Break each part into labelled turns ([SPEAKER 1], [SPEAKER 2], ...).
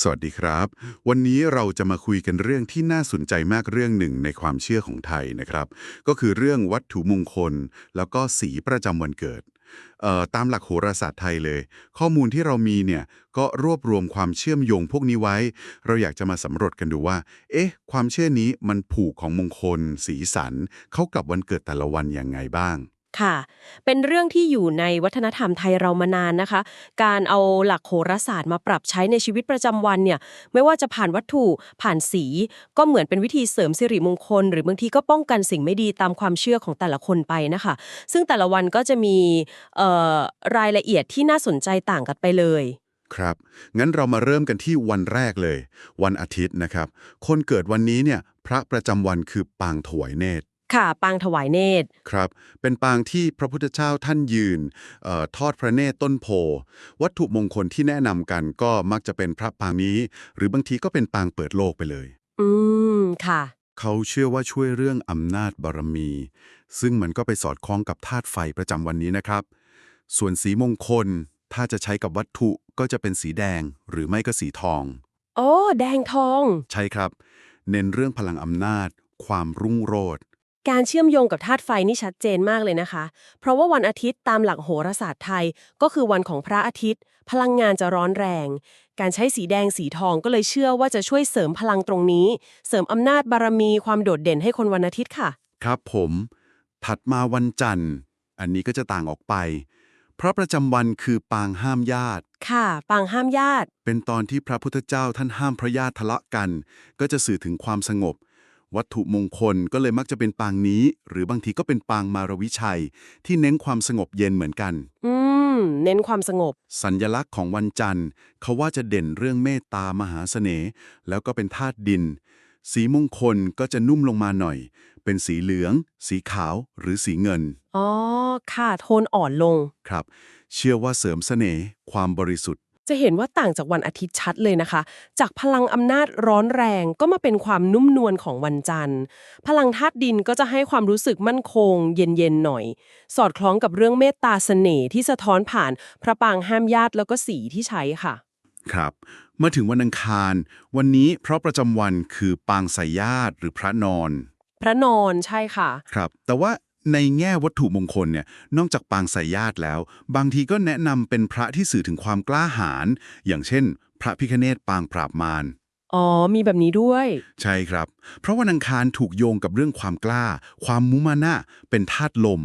[SPEAKER 1] สวัสดีครับ วันนี้เราจะมาคุยกันเรื่องที่น่าสนใจมากเรื่องหนึ่งในความเชื่อของไทยนะครับ ก็คือเรื่องวัตถุมงคล แล้วก็สีประจำวันเกิดเอ่อตามหลักโหราศาสตร์ไทยเลย ข้อมูลที่เรามีเนี่ยก็รวบรวมความเชื่อมโยงพวกนี้ไว้ เราอยากจะมาสำรวจกันดูว่า เอ๊ะ ความเชื่อนี้มันผูกของมงคล สีสัน เข้ากับวันเกิดแต่ละวันยังไงบ้าง
[SPEAKER 2] ค่ะ เป็นเรื่องที่อยู่ในวัฒนธรรมไทยเรามานานนะคะ การเอาหลักโหราศาสตร์มาปรับใช้ในชีวิตประจำวันเนี่ย ไม่ว่าจะผ่านวัตถุ ผ่านสี ก็เหมือนเป็นวิธีเสริมสิริมงคล หรือบางทีก็ป้องกันสิ่งไม่ดีตามความเชื่อของแต่ละคนไปนะคะ ซึ่งแต่ละวันก็จะมีเอ่อรายละเอียดที่น่าสนใจต่างกันไปเลย
[SPEAKER 1] ครับ งั้นเรามาเริ่มกันที่วันแรกเลย วันอาทิตย์นะครับ คนเกิดวันนี้เนี่ย พระประจำวันคือปางถวายเนตร
[SPEAKER 2] ค่ะ ปางถวายเนตร
[SPEAKER 1] ครับ เป็นปางที่พระพุทธเจ้าท่านยืนเออทอดพระเนตรต้นโพ วัตถุมงคลที่แนะนำกันก็มักจะเป็นพระปางนี้ หรือบางทีก็เป็นปางเปิดโลกไปเลย
[SPEAKER 2] อืม ค่ะ
[SPEAKER 1] เขาเชื่อว่าช่วยเรื่องอำนาจบารมี ซึ่งมันก็ไปสอดคล้องกับธาตุไฟประจำวันนี้นะครับ ส่วนสีมงคลถ้าจะใช้กับวัตถุก็จะเป็นสีแดงหรือไม่ก็สีทอง
[SPEAKER 2] โอ้ แดงทอง
[SPEAKER 1] ใช่ครับ เน้นเรื่องพลังอำนาจ ความรุ่งโรจน์
[SPEAKER 2] การเชื่อมโยงกับธาตุไฟนี่ชัดเจนมากเลยนะคะ เพราะว่าวันอาทิตย์ตามหลักโหราศาสตร์ไทย ก็คือวันของพระอาทิตย์ พลังงานจะร้อนแรง การใช้สีแดงสีทองก็เลยเชื่อว่าจะช่วยเสริมพลังตรงนี้ เสริมอำนาจบารมีความโดดเด่นให้คนวันอาทิตย์ค่ะ
[SPEAKER 1] ครับผม ถัดมาวันจันทร์ อันนี้ก็จะต่างออกไปเพราะประจำวันคือปางห้ามญาติ
[SPEAKER 2] ค่ะ ปางห้ามญาติ
[SPEAKER 1] เป็นตอนที่พระพุทธเจ้าท่านห้ามพระญาติทะเลาะกัน ก็จะสื่อถึงความสงบ วัตถุมงคลก็เลยมักจะเป็นปางนี้ หรือบางทีก็เป็นปางมารวิชัย ที่เน้นความสงบเย็นเหมือนกัน
[SPEAKER 2] อืม เน้นความสงบ
[SPEAKER 1] สัญญลักษณ์ของวันจันทร์ เขาว่าจะเด่นเรื่องเมตตามหาเสน่ห์แล้วก็เป็นธาตุดิน สีมงคลก็จะนุ่มลงมาหน่อย เป็นสีเหลือง สีขาวหรือสีเงิน
[SPEAKER 2] อ๋อ ค่ะ โทนอ่อนลง
[SPEAKER 1] ครับ เชื่อว่าเสริมเสน่ห์ความบริสุทธิ์
[SPEAKER 2] จะเห็นว่าต่างจากวันอาทิตย์ชัดเลยนะคะ จากพลังอำนาจร้อนแรงก็มาเป็นความนุ่มนวลของวันจันทร์ พลังธาตุดินก็จะให้ความรู้สึกมั่นคง เย็นๆหน่อย สอดคล้องกับเรื่องเมตตาเสน่ห์ที่สะท้อนผ่านพระปางห้ามญาติแล้วก็สีที่ใช้ค่ะ
[SPEAKER 1] ครับมาถึงวันอังคาร วันนี้เพราะประจำวันคือปางสายญาติหรือพระนอน
[SPEAKER 2] พระนอนใช่ค่ะ
[SPEAKER 1] ครับ แต่ว่า ในแง่วัตถุมงคลเนี่ยนอกจากปางสายญาติแล้ว บางทีก็แนะนำเป็นพระที่สื่อถึงความกล้าหาญอย่างเช่น พระพิคเนตปางปราบมาร
[SPEAKER 2] อ๋อ มีแบบนี้ด้วย
[SPEAKER 1] ใช่ครับ เพราะวันอังคารถูกโยงกับเรื่องความกล้า ความมุมานะเป็นธาตุลม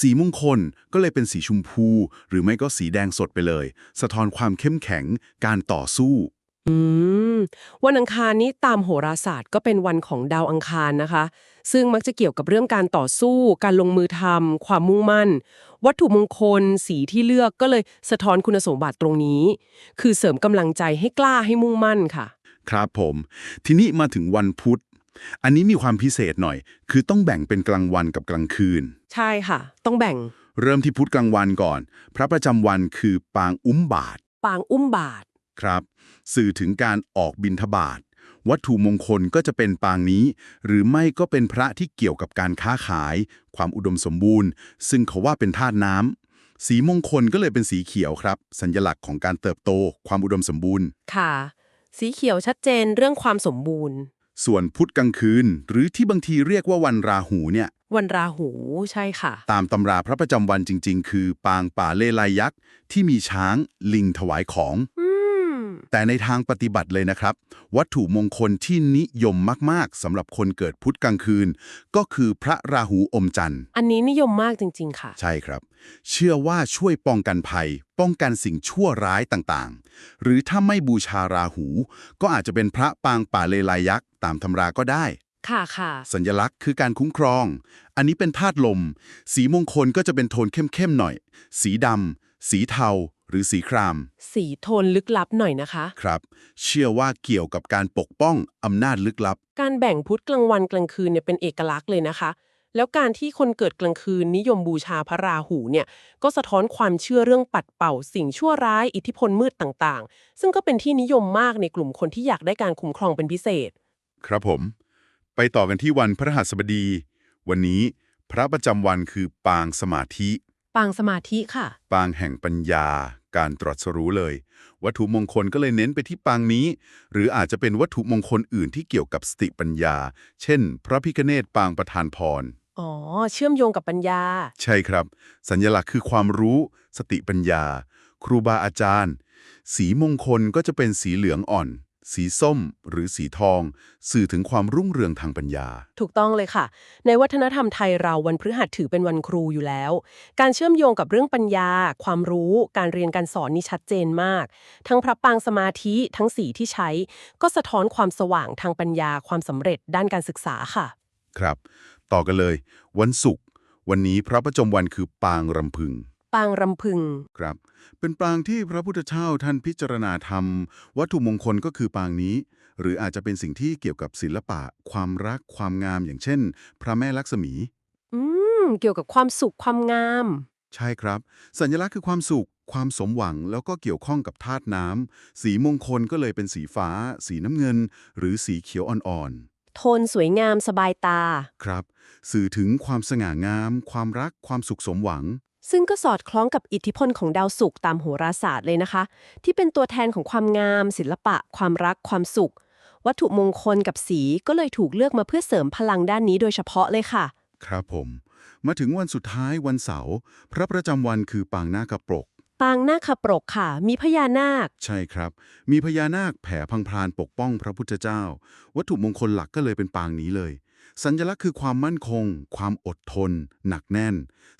[SPEAKER 1] สีมงคลก็เลยเป็นสีชมพู หรือไม่ก็สีแดงสดไปเลย สะท้อนความเข้มแข็ง การต่อสู้
[SPEAKER 2] อืม วันอังคารนี้ตามโหราศาสตร์ก็เป็นวันของดาวอังคารนะคะ ซึ่งมักจะเกี่ยวกับเรื่องการต่อสู้ การลงมือทำความมุ่งมั่น วัตถุมงคล สีที่เลือกก็เลยสะท้อนคุณสมบัติตรงนี้ คือเสริมกำลังใจให้กล้าให้มุ่งมั่นค่ะ
[SPEAKER 1] ครับผม ทีนี้มาถึงวันพุธ อันนี้มีความพิเศษหน่อย คือต้องแบ่งเป็นกลางวันกับกลางคืน
[SPEAKER 2] ใช่ค่ะ ต้องแบ่ง
[SPEAKER 1] เริ่มที่พุธกลางวันก่อน พระประจำวันคือปางอุ้มบาท
[SPEAKER 2] ปางอุ้มบาท
[SPEAKER 1] ครับ สื่อถึงการออกบิณฑบาตวัตถุมงคลก็จะเป็นปางนี้ หรือไม่ก็เป็นพระที่เกี่ยวกับการค้าขาย ความอุดมสมบูรณ์ ซึ่งเขาว่าเป็นธาตุน้ำสีมงคลก็เลยเป็นสีเขียวครับ สัญลักษณ์ของการเติบโต ความอุดมสมบูรณ์
[SPEAKER 2] ค่ะ สีเขียวชัดเจนเรื่องความสมบูรณ์
[SPEAKER 1] ส่วนพุธกลางคืน หรือที่บางทีเรียกว่าวันราหูเนี่ย
[SPEAKER 2] วันราหูใช่ค่ะ
[SPEAKER 1] ตามตำราพระประจำวันจริง ๆ คือ ปางป่าเลไลยักษ์ที่มีช้าง ลิงถวายของ
[SPEAKER 2] อืม
[SPEAKER 1] แต่ในทางปฏิบัติเลยนะครับ วัตถุมงคลที่นิยมมาก ๆสำหรับคนเกิดพุธกลางคืน ก็คือพระราหูอมจันทร์
[SPEAKER 2] อันนี้นิยมมากจริง ๆ ค่ะ
[SPEAKER 1] ใช่ครับ เชื่อว่าช่วยป้องกันภัย ป้องกันสิ่งชั่วร้ายต่างๆ หรือถ้าไม่บูชาราหู ก็อาจจะเป็นพระปางป่าเลไลยักษ์ตามตำราก็ได้
[SPEAKER 2] ค่ะค่ะ
[SPEAKER 1] สัญลักษณ์คือการคุ้มครอง อันนี้เป็นธาตุลม สีมงคลก็จะเป็นโทนเข้มๆหน่อย สีดำ สีเทา หรือสีคราม
[SPEAKER 2] สีโทนลึกลับหน่อยนะคะ
[SPEAKER 1] ครับ เชื่อว่าเกี่ยวกับการปกป้องอำนาจลึกลับ
[SPEAKER 2] การแบ่งพุธกลางวันกลางคืนเนี่ยเป็นเอกลักษณ์เลยนะคะ แล้วการที่คนเกิดกลางคืนนิยมบูชาพระราหูเนี่ยก็สะท้อนความเชื่อเรื่องปัดเป่า สิ่งชั่วร้ายอิทธิพลมืดต่างๆ ซึ่งก็เป็นที่นิยมมากในกลุ่มคนที่อยากได้การคุ้มครองเป็นพิเศษ
[SPEAKER 1] ครับผม ไปต่อกันที่วันพระหัสบดี วันนี้พระประจำวันคือปางสมาธิ
[SPEAKER 2] ปางสมาธิค่ะ
[SPEAKER 1] ปางแห่งปัญญา การตรัสรู้เลย วัตถุมงคลก็เลยเน้นไปที่ปางนี้ หรืออาจจะเป็นวัตถุมงคลอื่นที่เกี่ยวกับสติปัญญา เช่น พระพิคเนตปางประธานพร
[SPEAKER 2] อ๋อ เชื่อมโยงกับปัญญา
[SPEAKER 1] ใช่ครับ สัญลักษณ์คือความรู้ สติปัญญา ครูบาอาจารย์ สีมงคลก็จะเป็นสีเหลืองอ่อน สีส้ม หรือสีทอง สื่อถึงความรุ่งเรืองทางปัญญา
[SPEAKER 2] ถูกต้องเลยค่ะ ในวัฒนธรรมไทยเราวันพฤหัสถือเป็นวันครูอยู่แล้ว การเชื่อมโยงกับเรื่องปัญญา ความรู้ การเรียนการสอนนี่ชัดเจนมาก ทั้งพระปางสมาธิทั้งสีที่ใช้ ก็สะท้อนความสว่างทางปัญญาความสำเร็จด้านการศึกษาค่ะ
[SPEAKER 1] ครับ ต่อกันเลย วันศุกร์วันนี้พระประจำวันคือปางรำพึง
[SPEAKER 2] ปางรำพึง
[SPEAKER 1] ครับ เป็นปางที่พระพุทธเจ้าท่านพิจารณาธรรม วัตถุมงคลก็คือปางนี้ หรืออาจจะเป็นสิ่งที่เกี่ยวกับศิลปะ ความรัก ความงามอย่างเช่น พระแม่ลักษมี
[SPEAKER 2] อืม เกี่ยวกับความสุขความงาม
[SPEAKER 1] ใช่ครับ สัญลักษณ์คือความสุข ความสมหวังแล้วก็เกี่ยวข้องกับธาตุน้ำสีมงคลก็เลยเป็นสีฟ้า สีน้ำเงิน หรือสีเขียวอ่อน
[SPEAKER 2] โทนสวยงามสบายตา
[SPEAKER 1] ๆครับ สื่อถึงความสง่างาม ความรักความสุขสมหวัง
[SPEAKER 2] ซึ่งก็สอดคล้องกับอิทธิพลของดาวศุกร์ตามโหราศาสตร์เลยนะคะ ที่เป็นตัวแทนของความงาม ศิลปะ ความรัก ความสุข วัตถุมงคลกับสีก็เลยถูกเลือกมาเพื่อเสริมพลังด้านนี้โดยเฉพาะเลยค่ะ
[SPEAKER 1] ครับผม มาถึงวันสุดท้ายวันเสาร์พระประจำวันคือปางนาคปรก
[SPEAKER 2] ปางนาคปรกค่ะ มีพญานาค
[SPEAKER 1] ใช่ครับ มีพญานาคแผ่พังพรานปกป้องพระพุทธเจ้า วัตถุมงคลหลักก็เลยเป็นปางนี้เลย สัญลักษณ์คือความมั่นคง ความอดทน หนักแน่น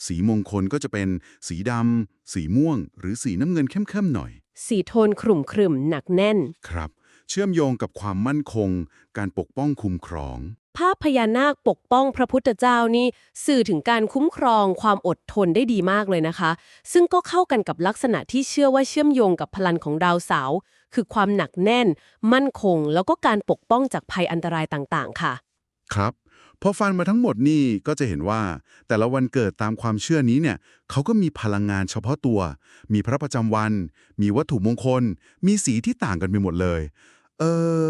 [SPEAKER 1] สีมงคลก็จะเป็นสีดำ สีม่วง หรือสีน้ำเงินเข้มๆหน่อย
[SPEAKER 2] สีโทนขรุ่มครึมหนักแน่น
[SPEAKER 1] ครับ เชื่อมโยงกับความมั่นคง การปกป้องคุ้มครอง
[SPEAKER 2] ภาพพญานาคปกป้องพระพุทธเจ้านี่สื่อถึงการคุ้มครอง ความอดทนได้ดีมากเลยนะคะ ซึ่งก็เข้ากันกับลักษณะที่เชื่อว่าเชื่อมโยงกับพลังของดาวเสาร์คือความหนักแน่น มั่นคง แล้วก็การปกป้องจากภัยอันตรายต่างๆ ค่ะ
[SPEAKER 1] ครับ พอฟังมาทั้งหมดนี่ก็จะเห็นว่า แต่ละวันเกิดตามความเชื่อนี้เนี่ยเขาก็มีพลังงานเฉพาะตัว มีพระประจำวัน มีวัตถุมงคล มีสีที่ต่างกันไปหมดเลย เออ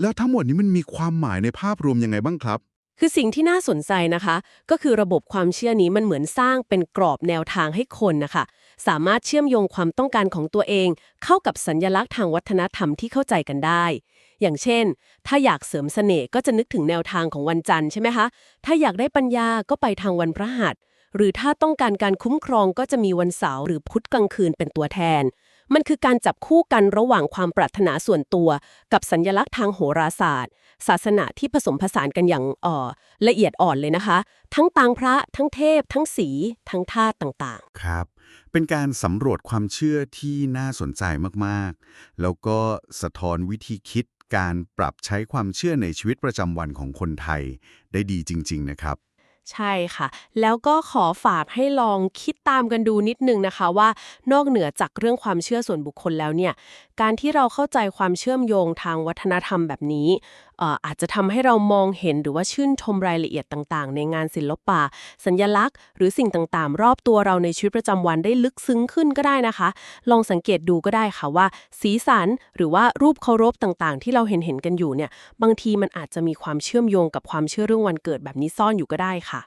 [SPEAKER 1] แล้วทั้งหมดนี้มันมีความหมายในภาพรวมยังไงบ้างครับ
[SPEAKER 2] คือสิ่งที่น่าสนใจนะคะ ก็คือระบบความเชื่อนี้มันเหมือนสร้างเป็นกรอบแนวทางให้คนนะคะ สามารถเชื่อมโยงความต้องการของตัวเอง เข้ากับสัญญลักษณ์ทางวัฒนธรรมที่เข้าใจกันได้ อย่างเช่น ถ้าอยากเสริมเสน่ห์ก็จะนึกถึงแนวทางของวันจันทร์ใช่ไหมคะ ถ้าอยากได้ปัญญาก็ไปทางวันพระหัส หรือถ้าต้องการการคุ้มครองก็จะมีวันเสาร์หรือพุธกลางคืนเป็นตัวแทน มันคือการจับคู่กันระหว่างความปรารถนาส่วนตัว กับสัญญลักษณ์ทางโหราศาสตร์ ศาสนาที่ผสมผสานกันอย่างอ่อละเอียดอ่อนเลยนะคะ ทั้งปางพระ ทั้งเทพ ทั้งสี ทั้งธาตุต่างๆ
[SPEAKER 1] ครับเป็นการสำรวจความเชื่อที่น่าสนใจมาก ๆ แล้วก็สะท้อนวิธีคิด การปรับใช้ความเชื่อในชีวิตประจำวันของคนไทยได้ดีจริง ๆ นะครับ
[SPEAKER 2] ใช่ค่ะ แล้วก็ขอฝากให้ลองคิดตามกันดูนิดนึงนะคะว่านอกเหนือจากเรื่องความเชื่อส่วนบุคคลแล้วเนี่ย การที่เราเข้าใจความเชื่อมโยงทางวัฒนธรรมแบบนี้ อ่ออาจจะทำให้เรามองเห็นหรือว่าชื่นชมรายละเอียดต่างๆ ในงานศิลปะ สัญญลักษณ์ หรือสิ่งต่างๆ รอบตัวเราในชีวิตประจำวันได้ลึกซึ้งขึ้นก็ได้นะคะ ลองสังเกตดูก็ได้ค่ะว่า สีสันหรือว่ารูปเคารพต่างๆ ที่เราเห็นเห็นกันอยู่เนี่ยบางทีมันอาจจะมีความเชื่อมโยงกับความเชื่อเรื่องวันเกิดแบบนี้ซ่อนอยู่ก็ได้ค่ะ